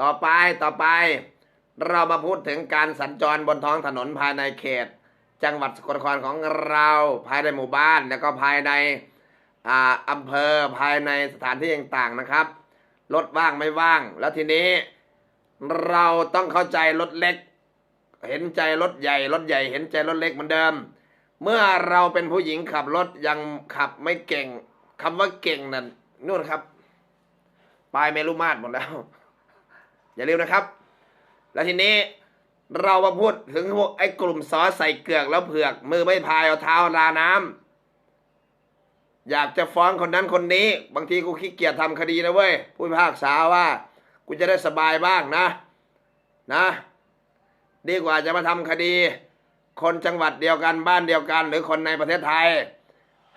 ต่อไปต่อไป เรามาพูดถึงการสัญจรบนท้องถนนภายในเขต จังหวัดสกลนครของเราภายในหมู่บ้านแล้วก็ภายในอาอำเภอภายในสถานที่ต่างๆนะครับรถว่างไม่ว่าง แล้วทีนี้ เราต้องเข้าใจรถเล็ก เห็นใจรถใหญ่รถใหญ่ เห็นใจรถเล็กเหมือนเดิม เมื่อเราเป็นผู้หญิงขับรถยังขับไม่เก่งคำว่าเก่งนั่นนู่นครับปลายเมรุมาตหมดแล้ว อย่าลืมนะครับ แล้วทีนี้เรามาพูดถึงพวกไอ้กลุ่มซอสใส่เกลือกแล้วเผือก มือไม่พายเอาเท้าลาน้ำอยากจะฟ้องคนนั้นคนนี้ บางทีกูขี้เกียจทำคดีนะเว้ยผู้พิพากษาว่า กูจะได้สบายบ้างนะ นะดีกว่าจะมาทำคดี คนจังหวัดเดียวกันบ้านเดียวกัน หรือคนในประเทศไทย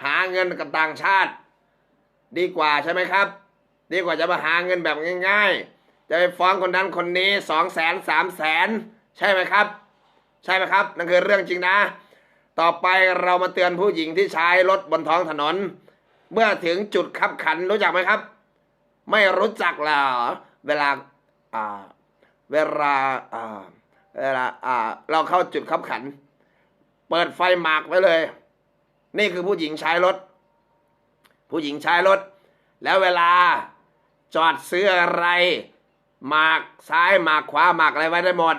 หาเงินกับต่างชาติ ดีกว่าใช่ไหมครับ ดีกว่าจะมาหาเงินแบบง่าย ๆ จะไปฟ้องคนนั้นคนนี้สองแสนสามแสนใช่ไหมครับ ใช่ไหมครับ นั่นคือเรื่องจริงนะ ต่อไปเรามาเตือนผู้หญิงที่ใช้รถบนท้องถนน เมื่อถึงจุดขับขันรู้จักไหมครับ ไม่รู้จักหรอเวลาอ่าเวลาอ่าเวลาอ่าเราเข้าจุดขับขัน เปิดไฟหมากไว้เลย นี่คือผู้หญิงใช้รถ ผู้หญิงใช้รถ แล้วเวลาจอดซื้ออะไร หมากซ้ายหมากขวาหมากอะไรไว้ได้หมด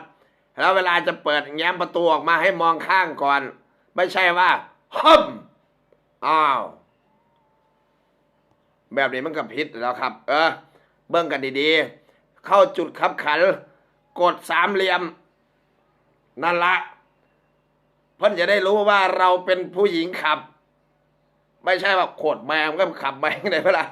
แล้วเวลาจะเปิดแง้มประตูออกมาให้มองข้างก่อน ไม่ใช่ว่าฮึมอ้าวแบบนี้มันก็ผิดแล้วครับ เออ เบิ่งกันดีๆ เข้าจุดขับขัน กดสามเหลี่ยม นั่นละเพิ่อนจะได้รู้ว่าเราเป็นผู้หญิงขับ ไม่ใช่ว่าโคตรแมงก็ขับแมงในเวลา